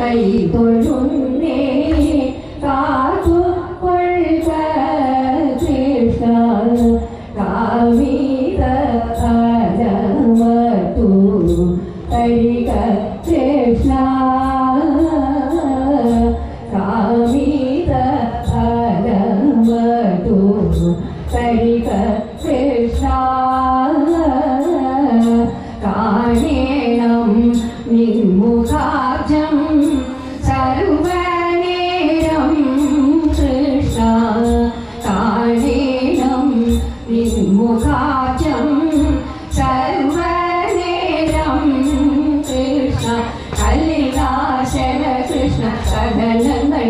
കൈതൊഴുന്നേ കാത്തുകൊള്ള കാവിത പരമത്തു തരിക കൃഷ്ണ കാവിത പരമത്തു തരിക കൃഷ്ണ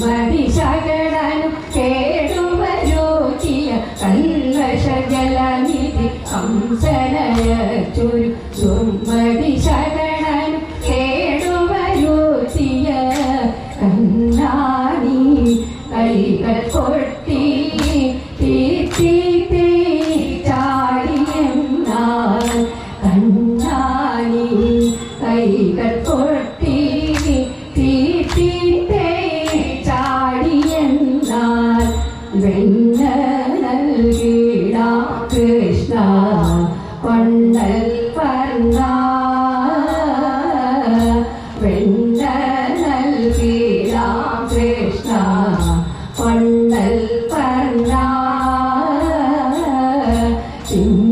മടിശകടനു കേടുവരോക്കിയ സന്ദശജലനിധി സംസനയച്ചൊരു സുമടിശകടനു കണ്ണാണി കൈകൾ കൊട്ടി തീ തീ ചാടിയ കണ്ണാണി കൈകൾ watching.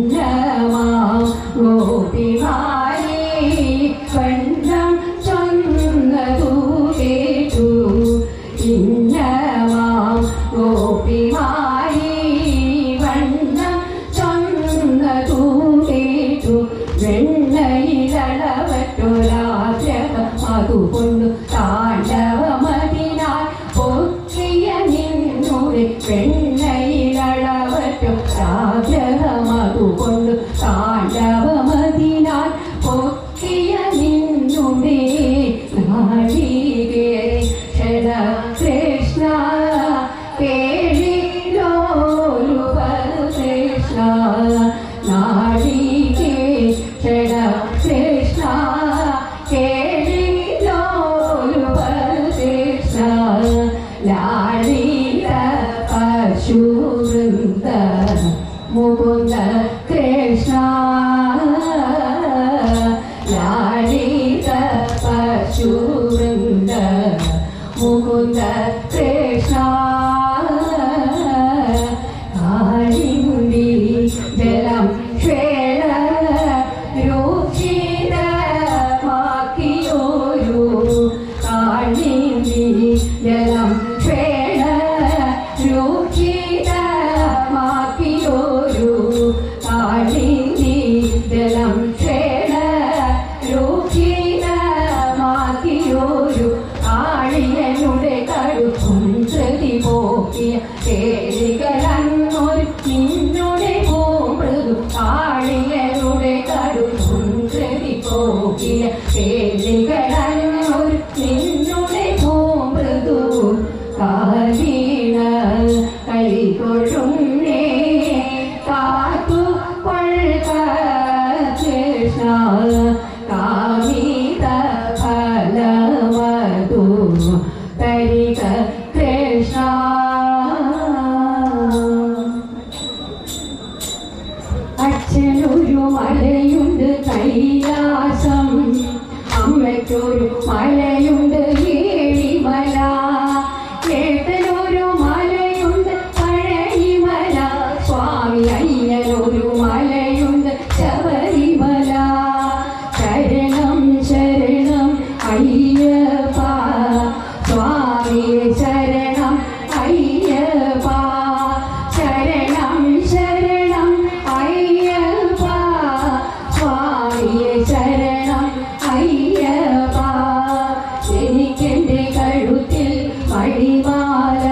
അടിമാല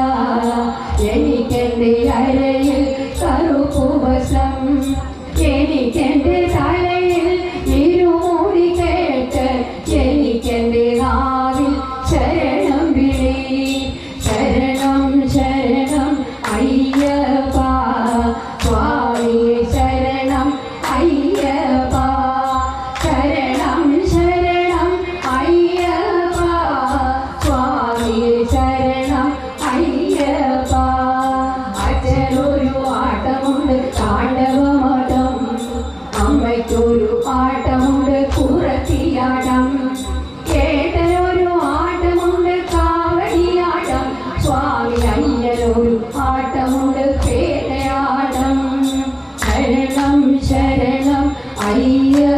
എനിക്കെന്റെ അരേ Aiyah.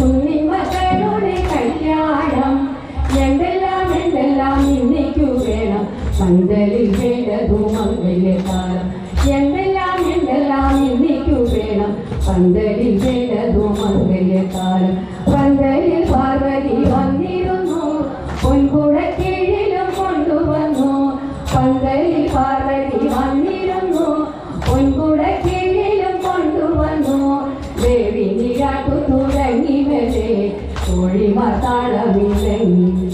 കുഞ്ഞിമകളുടെ കല്യാണം. എന്തെല്ലാം എന്തെല്ലാം ഇന്നേക്കു വേണം പന്തലിൽ വേണ്ടതു മംഗല്യകാലം എന്തെല്ലാം എന്തെല്ലാം ഇന്നേക്കു വേണം പന്തലിൽ വേണം മത്താളമില്ലെങ്കിൽ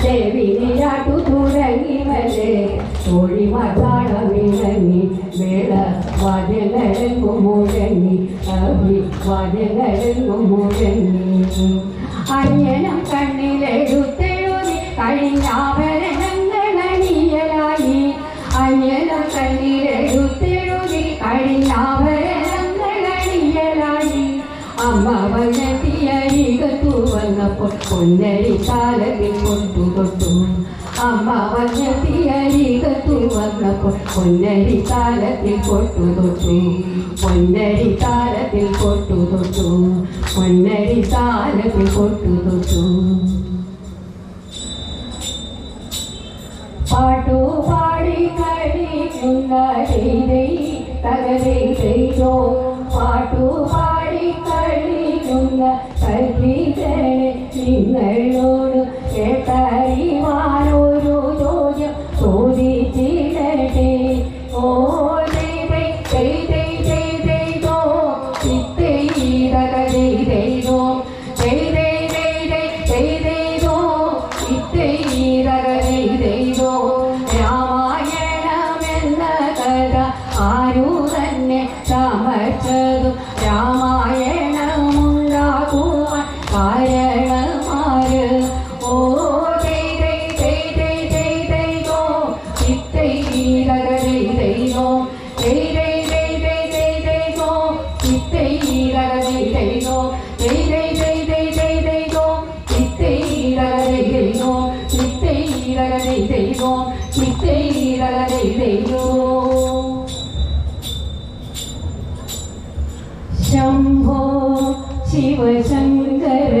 ചെവിനിരാട്ടു തുടങ്ങിവരെ കോഴി മത്താളമില്ലെങ്കിൽ വേള വനകരങ്ങും മുഴങ്ങി അഭി വനകരങ്ങും മുഴങ്ങി അന്യനം കണ്ണിലെഴുത്തെഴുതി കഴിഞ്ഞാഭരണങ്ങളണിയലായി അമ്മ വന പൊന്നരി താലവിൽ കൊട്ടു കൊട്ടു. അമ്മ വന്നത്തിയരികത്തു വന്നപ്പോൾ പൊന്നരി താലത്തിൽ കൊട്ടുതൊട്ടു പൊന്നരി താലത്തിൽ കൊട്ടുതൊട്ടു പൊന്നരി താലത്തിൽ കൊട്ടുതൊട്ടു പാട്ടു പാടി കഴി മുന്നേ തകരെ ചെയ്തോ പാട്ടു പാടി കഴി മുന്ന കരുതി Nhìn! ശിവശങ്കര